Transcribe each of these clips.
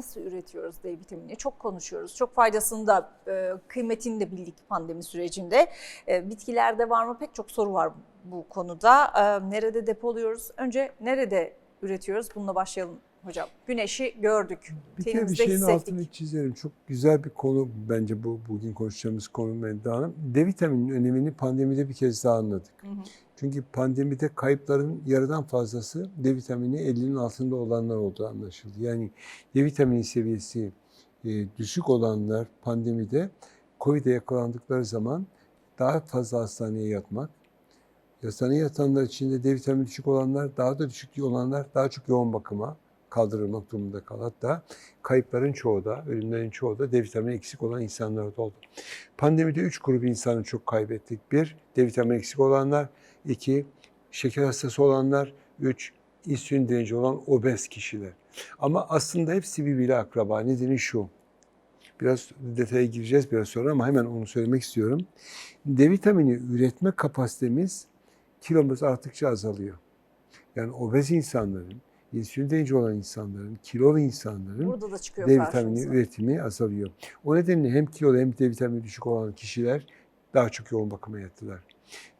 nasıl üretiyoruz D vitamini? Çok konuşuyoruz. Çok faydasını da e, kıymetini de bildik pandemi sürecinde. E, bitkilerde var mı? Pek çok soru var bu konuda. E, nerede depoluyoruz? Önce nerede üretiyoruz? Bununla başlayalım hocam. Güneşi gördük. Bir kere bir şeyin hissettik. altını çizerim. Çok güzel bir konu bence bu bugün konuşacağımız konu Melda Hanım. D vitaminin önemini pandemide bir kez daha anladık. Hı hı. Çünkü pandemide kayıpların yarıdan fazlası D vitamini 50'nin altında olanlar olduğu anlaşıldı. Yani D vitamini seviyesi e, düşük olanlar pandemide COVID'e yakalandıkları zaman daha fazla hastaneye yatmak, hastaneye yatanlar içinde D vitamini düşük olanlar, daha da düşük olanlar daha çok yoğun bakıma kaldırılmak durumunda kal. Hatta kayıpların çoğu da, ölümlerin çoğu da D vitamini eksik olan insanlarda oldu. Pandemide üç grup insanı çok kaybettik. Bir, D vitamini eksik olanlar. iki şeker hastası olanlar. Üç, insülin direnci olan obez kişiler. Ama aslında hepsi birbiriyle akraba. Nedeni şu. Biraz detaya gireceğiz biraz sonra ama hemen onu söylemek istiyorum. D vitamini üretme kapasitemiz kilomuz arttıkça azalıyor. Yani obez insanların, insülin direnci olan insanların, kilolu insanların D vitamini üretimi azalıyor. O nedenle hem kilolu hem D vitamini düşük olan kişiler daha çok yoğun bakıma yattılar.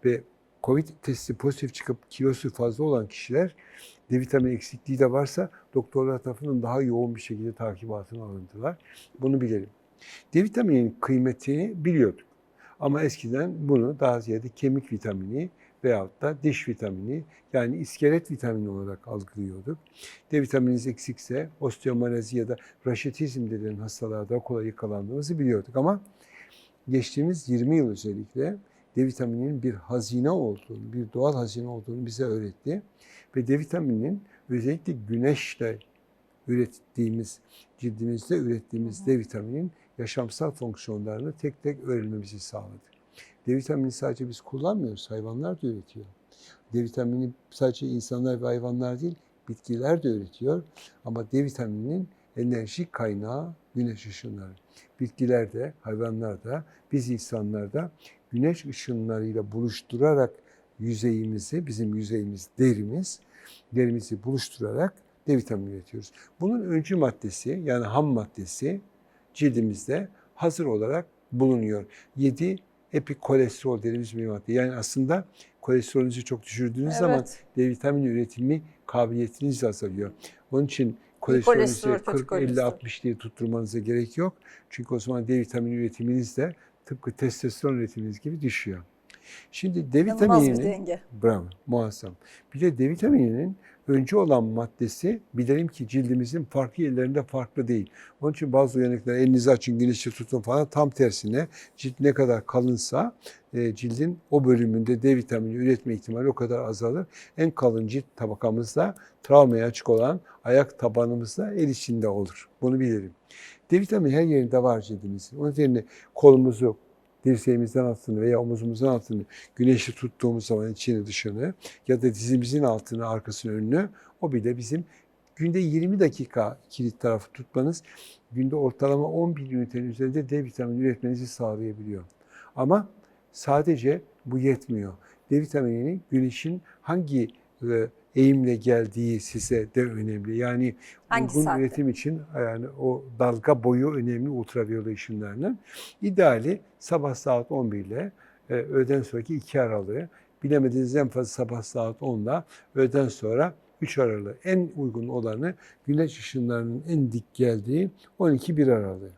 Ve COVID testi pozitif çıkıp kilosu fazla olan kişiler D vitamini eksikliği de varsa doktorlar tarafından daha yoğun bir şekilde takibatına alındılar. Bunu bilelim. D vitamininin kıymetini biliyorduk. Ama eskiden bunu daha ziyade kemik vitamini veyahut da diş vitamini yani iskelet vitamini olarak algılıyorduk. D vitamininiz eksikse osteomalazi ya da raşitizm denilen hastalarda kolay yakalandığımızı biliyorduk ama geçtiğimiz 20 yıl özellikle D vitamininin bir hazine olduğunu, bir doğal hazine olduğunu bize öğretti. Ve D vitamininin özellikle güneşle ürettiğimiz, cildimizde ürettiğimiz D vitaminin yaşamsal fonksiyonlarını tek tek öğrenmemizi sağladı. D vitamini sadece biz kullanmıyoruz, hayvanlar da üretiyor. D vitamini sadece insanlar ve hayvanlar değil, bitkiler de üretiyor. Ama D vitamininin enerji kaynağı güneş ışınları. Bitkiler de, hayvanlar da, biz insanlar da güneş ışınlarıyla buluşturarak yüzeyimizi, bizim yüzeyimiz derimiz, derimizi buluşturarak D vitamini üretiyoruz. Bunun öncü maddesi yani ham maddesi cildimizde hazır olarak bulunuyor. 7 epikolesterol dediğimiz bir madde. Yani aslında kolesterolünüzü çok düşürdüğünüz zaman Evet. D vitamini üretimi kabiliyetiniz de azalıyor. Onun için kolesterol, kolesterolünüzü kötü 40, 50, kolesterol. 60 diye tutturmanıza gerek yok. Çünkü o zaman D vitamini üretiminiz de tıpkı testosteron üretiminiz gibi düşüyor. Şimdi D vitamininin. Bravo, muazzam. Bir de D vitamininin önce olan maddesi bilelim ki cildimizin farklı yerlerinde farklı değil. Onun için bazı uyanıklar elinizi açın, güneşte tutun falan tam tersine cilt ne kadar kalınsa e, cildin o bölümünde D vitamini üretme ihtimali o kadar azalır. En kalın cilt tabakamızda travmaya açık olan ayak tabanımızda el içinde olur. Bunu bilelim. D vitamini her yerinde var cildimizin. Onun nedenle kolumuzu, dirseğimizden altını veya omuzumuzun altını güneşi tuttuğumuz zaman içini dışını ya da dizimizin altını arkasını önünü o bile bizim günde 20 dakika kilit tarafı tutmanız günde ortalama 10 bin ünitenin üzerinde D vitamini üretmenizi sağlayabiliyor. Ama sadece bu yetmiyor. D vitamininin güneşin hangi eğimle geldiği size de önemli. Yani Hangi uygun saatte? üretim için yani o dalga boyu önemli ultraviyole ışınlarının. İdeali sabah saat 11 ile e, öğleden sonraki 2 aralığı. Bilemediğiniz en fazla sabah saat 10 ile öğleden sonra 3 aralığı. En uygun olanı güneş ışınlarının en dik geldiği 12-1 aralığı.